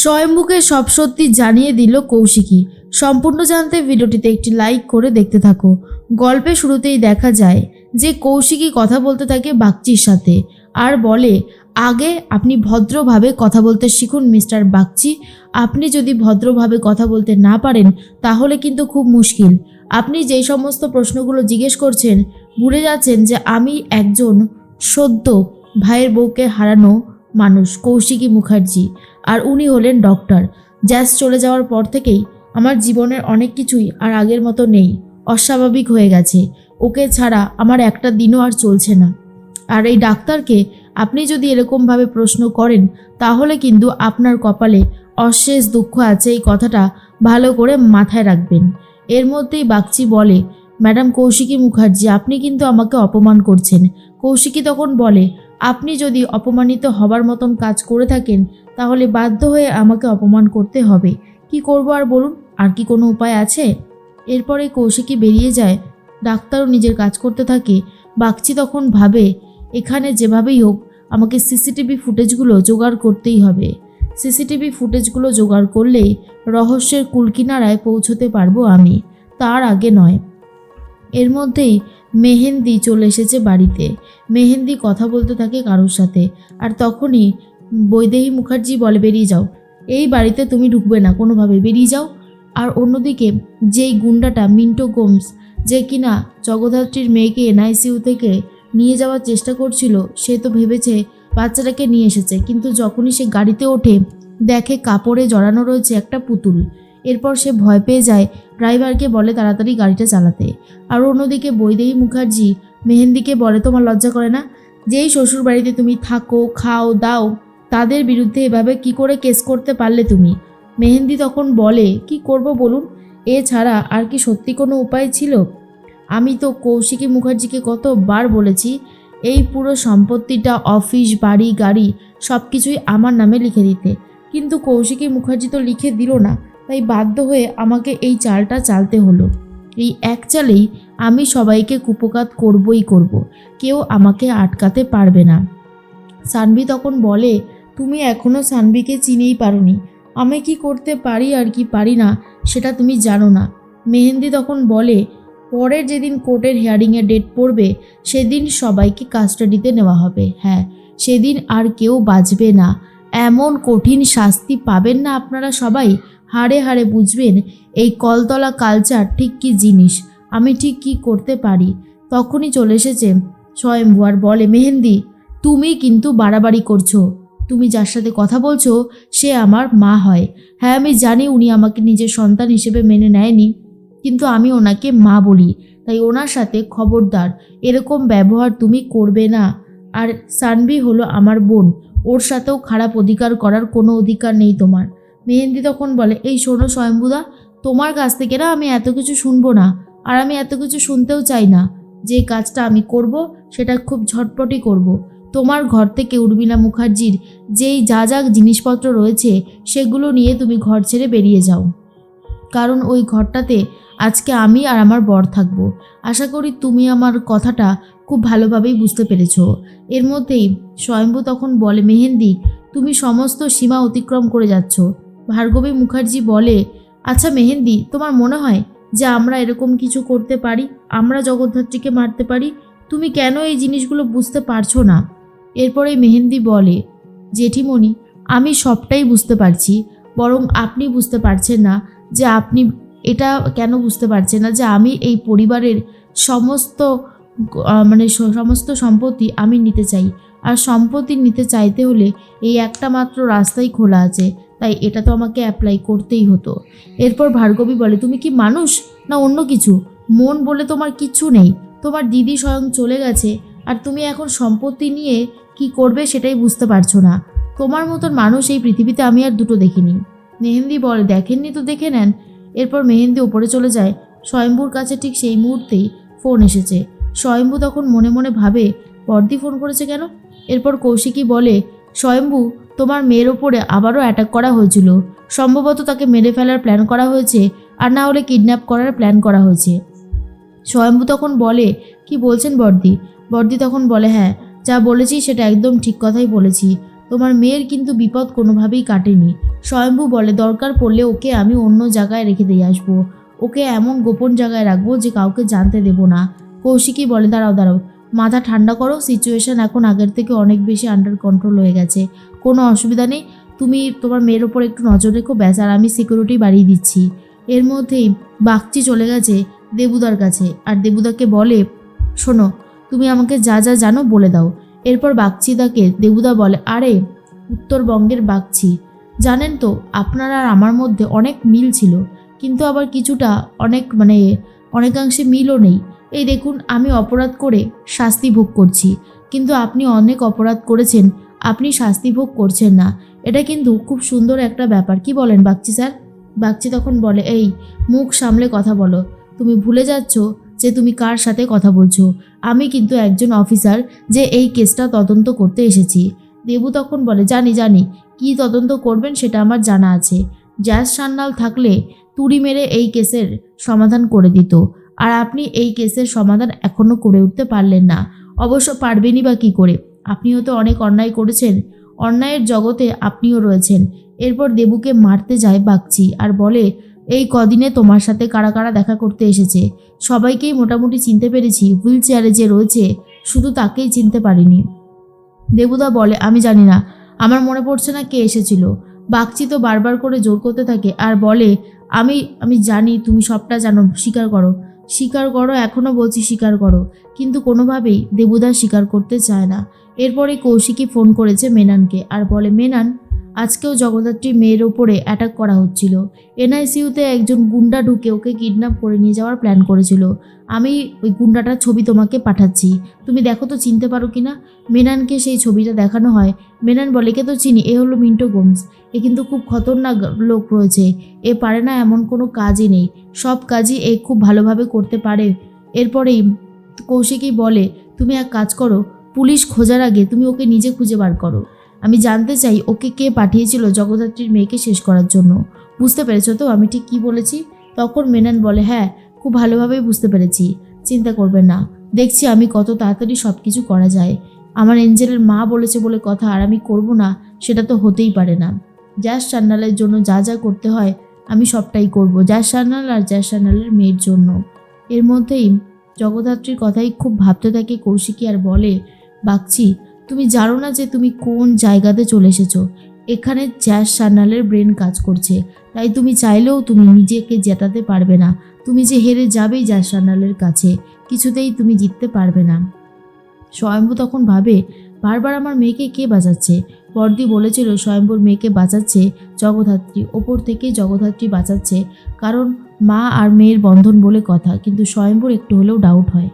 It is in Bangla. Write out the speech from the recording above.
স্বয়ম্ভুকে সব সত্যি জানিয়ে দিল কৌশিকী। সম্পূর্ণ জানতে ভিডিওটিতে একটি লাইক করে দেখতে থাকো। গল্পে শুরুতেই দেখা যায় যে কৌশিকী কথা বলতে থাকে বাগচির সাথে আর বলে, আগে আপনি ভদ্রভাবে কথা বলতে শিখুন, মিস্টার বাগচি। আপনি যদি ভদ্রভাবে কথা বলতে না পারেন, তাহলে কিন্তু খুব মুশকিল। আপনি যেই সমস্ত প্রশ্নগুলো জিজ্ঞেস করছেন, ভুলে যাচ্ছেন যে আমি একজন সদ্য ভাইয়ের বউকে হারানো মানুষ কৌশিকী মুখার্জি আর উনি হলেন ডক্টর। জ্যাস চলে যাওয়ার পর থেকেই আমার জীবনের অনেক কিছুই আর আগের মতো নেই, অস্বাভাবিক হয়ে গেছে। ওকে ছাড়া আমার একটা দিনও আর চলছে না। আর এই ডাক্তারকে আপনি যদি এরকমভাবে প্রশ্ন করেন, তাহলে কিন্তু আপনার কপালে অশেষ দুঃখ আছে এই কথাটা ভালো করে মাথায় রাখবেন। এর মধ্যেই বাগচি বলে, ম্যাডাম কৌশিকী মুখার্জি, আপনি কিন্তু আমাকে অপমান করছেন। কৌশিকী তখন বলে আপনি যদি অপমানিত হবার মতন কাজ করে থাকেন, তাহলে বাধ্য হয়ে আমাকে অপমান করতে হবে। কি করব আর বলুন? আর কি কোনো উপায় আছে? এরপরে কৌশিকী বেরিয়ে যায়। ডাক্তারও নিজের কাজ করতে থাকে। বাগচি তখন ভাবে, এখানে যেভাবেই হোক, আমাকে সিসিটিভি ফুটেজগুলো জোগাড় করতেই হবে। সিসিটিভি ফুটেজগুলো জোগাড় করলেই রহস্যের কুলকিনারায় পৌঁছতে পারব আমি। তার আগে নয়। এর মধ্যেই মেহেন্দি চলে এসেছে বাড়িতে। মেহেন্দি কথা বলতে থাকে কারোর সাথে। আর তখনই বৈদেহী মুখার্জি বলে, বেরিয়ে যাও। এই বাড়িতে তুমি ঢুকবে না, কোনোভাবে। বেরিয়ে যাও। আর অন্যদিকে যেই গুন্ডাটা মিন্টো গোমস, যে কিনা জগদ্ধাত্রীর মেয়েকে এনআইসিইউ থেকে নিয়ে যাওয়ার চেষ্টা করছিল, সে তো ভেবেছে বাচ্চাটাকে নিয়ে এসেছে। কিন্তু যখনই সে গাড়িতে ওঠে, দেখে কাপড়ে জড়ানো রয়েছে একটা পুতুল। এরপর সে ভয় পেয়ে যায় ড্রাইভারকে বলে তাড়াতাড়ি গাড়িটা চালাতে। আর অন্যদিকে বৈদেহী মুখার্জি মেহেন্দিকে বলে, তোমার লজ্জা করে না? যেই শ্বশুর বাড়িতে তুমি থাকো, খাও, দাও, তাদের বিরুদ্ধে এভাবে কি করে কেস করতে পারলে তুমি? মেহেন্দি তখন বলে, কি করব বলুন? এছাড়া আর কি সত্যি কোনো উপায় ছিল? আমি তো কৌশিকী মুখার্জিকে কতবার বলেছি, এই পুরো সম্পত্তিটা, অফিস, বাড়ি, গাড়ি সব কিছুই আমার নামে লিখে দিতে। কিন্তু কৌশিকী মুখার্জি তো লিখে দিল না। তাই বাধ্য হয়ে আমাকে এই চালটা চালতে হলো। এই এক চালেই আমি সবাইকে কুপকাত করবই করব। কেউ আমাকে আটকাতে পারবে না। সানভি তখন বলে, তুমি এখনও সানভিকে চিনেই পারোনি। আমি কি করতে পারি আর কি পারি না সেটা তুমি জানো না। মেহেন্দি তখন বলে, পরের যেদিন কোর্টের হিয়ারিংয়ে ডেট পড়বে, সেদিন সবাইকে কাস্টাডিতে নেওয়া হবে। হ্যাঁ সেদিন আর কেউ বাঁচবে না। এমন কঠিন শাস্তি পাবেন না আপনারা সবাই। হাড়ে হাড়ে বুঝবেন, এই কলতলা কালচার ঠিক কী জিনিস? আমি ঠিক কী করতে পারি? তখনই চলে এসেছে স্বয়ম্ভু আর বলে, মেহেন্দি, তুমি কিন্তু বাড়াবাড়ি করছ। তুমি যার সাথে কথা বলছো, সে আমার মা হয়। হ্যাঁ আমি জানি উনি আমাকে নিজের সন্তান হিসেবে মেনে নেয়নি, কিন্তু আমি ওনাকে মা বলি। তাই ওনার সাথে খবরদার, এরকম ব্যবহার তুমি করবে না। আর সানভি হলো আমার বোন, ওর সাথেও খারাপ অধিকার করার কোনো অধিকার নেই তোমার। মেহেন্দি তখন বলে, এই শোনো স্বয়ম্বুদা তোমার কাছ থেকে না আমি এত কিছু শুনব না, আর আমি এত কিছু শুনতেও চাই না। যে কাজটা আমি করব, সেটা খুব ঝটপটই করব। তোমার ঘর থেকে উর্মিলা মুখার্জির যেই যা যা জিনিসপত্র রয়েছে, সেগুলো নিয়ে তুমি ঘর ছেড়ে বেরিয়ে যাও। কারণ ওই ঘরটাতে আজকে আমি আর আমার বর থাকব। আশা করি তুমি আমার কথাটা খুব ভালোভাবেই বুঝতে পেরেছ। এর মধ্যেই স্বয়ম্ভু তখন বলে, মেহেন্দি, তুমি সমস্ত সীমা অতিক্রম করে যাচ্ছ। ভার্গবী মুখার্জি বলে আচ্ছা মেহেন্দি, তোমার মনে হয় যে আমরা এরকম কিছু করতে পারি? আমরা জগদ্ধাত্রীকে মারতে পারি? তুমি কেন এই জিনিসগুলো বুঝতে পারছ না? এরপরে মেহেন্দি বলে, জেঠিমণি, আমি সবটাই বুঝতে পারছি, বরং আপনি বুঝতে পারছেন না যে আপনি এটা কেন বুঝতে পারছেন না যে আমি এই পরিবারের সমস্ত মানে সমস্ত সম্পত্তি আমি নিতে চাই। আর সম্পত্তি নিতে চাইতে হলে এই একটা মাত্র রাস্তাই খোলা আছে। তাই এটা তো আমাকে অ্যাপ্লাই করতেই হতো। এরপর ভার্গবী বলে, তুমি কি মানুষ না অন্য কিছু? মন বলে তোমার কিচ্ছু নেই। তোমার দিদি স্বয়ং চলে গেছে আর তুমি এখন সম্পত্তি নিয়ে কি করবে সেটাই বুঝতে পারছ না। তোমার মতন মানুষ এই পৃথিবীতে আমি আর দুটো দেখিনি। মেহেন্দি বলে, দেখেননি তো, দেখে নেন। এরপর মেহেন্দি ওপরে চলে যায়। স্বয়ম্ভুর কাছে ঠিক সেই মুহূর্তেই ফোন এসেছে। স্বয়ম্ভু তখন মনে মনে ভাবে, বর্দি ফোন করেছে কেন? এরপর কৌশিকী বলে, স্বয়ম্ভু তোমার মেয়ের ওপরে আবারও অ্যাটাক করা হয়েছিল। সম্ভবত তাকে মেরে ফেলার প্ল্যান করা হয়েছে আর না হলে কিডন্যাপ করার প্ল্যান করা হয়েছে। স্বয়ম্ভু তখন বলে, কি বলছেন বর্দি? বর্দি তখন বলে হ্যাঁ যা বলেছি সেটা একদম ঠিক কথাই বলেছি। তোমার মেয়ের কিন্তু বিপদ কোনোভাবেই কাটেনি। স্বয়ম্ভু বলে, দরকার পড়লে ওকে আমি অন্য জায়গায় রেখে দিয়ে আসব। ওকে এমন গোপন জায়গায় রাখব যে কাউকে জানতে দেবো না। কৌশিকী বলে, দাঁড়াও দাঁড়াও। মাথা ঠান্ডা করো সিচুয়েশন এখন আগের থেকে অনেক বেশি আন্ডার কন্ট্রোল হয়ে গেছে। কোনো অসুবিধা নেই, তুমি তোমার মেয়ের ওপর একটু নজর রেখো, ব্যাস, আর আমি সিকিউরিটি বাড়িয়ে দিচ্ছি। এর মধ্যেই বাগচি চলে গেছে দেবুদার কাছে, আর দেবুদাকে বলে, শোনো, তুমি আমাকে যা যা জানো বলে দাও। এরপর বাগচি তাকে দেবুদা বলে, আরে, উত্তরবঙ্গের বাগচি। জানেন তো, আপনার আর আমার মধ্যে অনেক মিল ছিল, কিন্তু আবার কিছুটা অনেক মানে অনেকাংশে মিলও নেই। এই দেখুন, আমি অপরাধ করে শাস্তি ভোগ করছি। কিন্তু আপনি অনেক অপরাধ করেছেন, আপনি শাস্তি ভোগ করছেন না। এটা কিন্তু খুব সুন্দর একটা ব্যাপার। কি বলেন বাগচি স্যার? বাগচি তখন বলে, এই, মুখ সামলে কথা বলো। তুমি ভুলে যাচ্ছ যে তুমি কার সাথে কথা বলছো। আমি কিন্তু একজন অফিসার যে এই কেসটা তদন্ত করতে এসেছি। দেবু তখন বলে, জানি জানি। কি তদন্ত করবেন সেটা আমার জানা আছে। জ্যাস সান্যাল থাকলে তুড়ি মেরে এই কেসের সমাধান করে দিত। আর আপনি এই কেসের সমাধান এখনও করে উঠতে পারলেন না। অবশ্য পারবেনই বা কী করে? আপনিও তো অনেক অন্যায় করেছেন। অন্যায়ের জগতে আপনিও রয়েছেন। এরপর দেবুকে মারতে যায় বাগচি আর বলে, এই কদিনে তোমার সাথে কারা কারা দেখা করতে এসেছে? সবাইকেই মোটামুটি চিনতে পেরেছি। হুইল চেয়ারে যে রয়েছে, শুধু তাকেই চিনতে পারিনি। দেবুদা বলে, আমি জানি না। আমার মনে পড়ছে না কে এসেছিল। বাগচি তো বারবার করে জোর করতে থাকে আর বলে, আমি আমি জানি, তুমি সবটা জানো, স্বীকার করো। স্বীকার করো, এখনও বলছি স্বীকার করো। কিন্তু কোনোভাবেই দেবুদা স্বীকার করতে চায় না। এরপরে কৌশিকী ফোন করেছে মেনানকে আর বলে, মেনান আজকেও জগদ্ধাত্রী মেয়ের ওপরে অ্যাটাক করা হচ্ছিল। এনআইসিউতে একজন গুন্ডা ঢুকে ওকে কিডন্যাপ করে নিয়ে যাওয়ার প্ল্যান করেছিল। আমি ওই গুন্ডাটার ছবি তোমাকে পাঠাচ্ছি। তুমি দেখো তো, চিনতে পারো কি না? মেনানকে সেই ছবিটা দেখানো হয়। মেনান বলে কে তো চিনি, এ হলো মিন্টো গোমস। এ কিন্তু খুব খতরনাক লোক রয়েছে। এ পারে না এমন কোনো কাজই নেই। সব কাজই এ খুব ভালোভাবে করতে পারে। এরপরেই কৌশিকী বলে, তুমি এক কাজ করো। পুলিশ খোঁজার আগে তুমি ওকে নিজে খুঁজে বার করো। আমি জানতে চাই, ওকে কে পাঠিয়েছিল জগদ্ধাত্রীর মেয়েকে শেষ করার জন্য? বুঝতে পেরেছ তো? আমি ঠিক কি বলেছি? তখন মেনান বলে হ্যাঁ খুব ভালোভাবেই বুঝতে পেরেছি। চিন্তা করবেন না। দেখছি আমি কত তাড়াতাড়ি সব কিছু করা যায়। আমার এঞ্জেলের মা বলেছে বলে কথা আর আমি করব না, সেটা তো হতেই পারে না। জ্যাস সান্নালের জন্য যা যা করতে হয়, আমি সবটাই করব। জ্যাস সান্নাল আর জ্যাস সান্নালের মেয়ের জন্য। এর মধ্যেই জগদ্ধাত্রীর কথাই খুব ভাবতে থাকে কৌশিকী আর বলে, বাগচি তুমি জানো না যে তুমি কোন জায়গাতে চলে এসেছ? এখানে জ্যাস সান্নালের ব্রেন কাজ করছে। তাই তুমি চাইলেও তুমি নিজেকে জেতাতে পারবে না। তুমি যে হেরে যাবেই জ্যাস সান্নালের কাছে। কিছুতেই তুমি জিততে পারবে না। স্বয়ম্ভু তখন ভাবে, বারবার আমার মেয়েকে কে বাঁচাচ্ছে? বর্দি বলেছিল, স্বয়ম্ভুর মেয়েকে বাঁচাচ্ছে জগদ্ধাত্রী। ওপর থেকে জগদ্ধাত্রী বাঁচাচ্ছে। কারণ মা আর মেয়ের বন্ধন বলে কথা, কিন্তু স্বয়ম্ভুর একটু হলেও ডাউট হয়।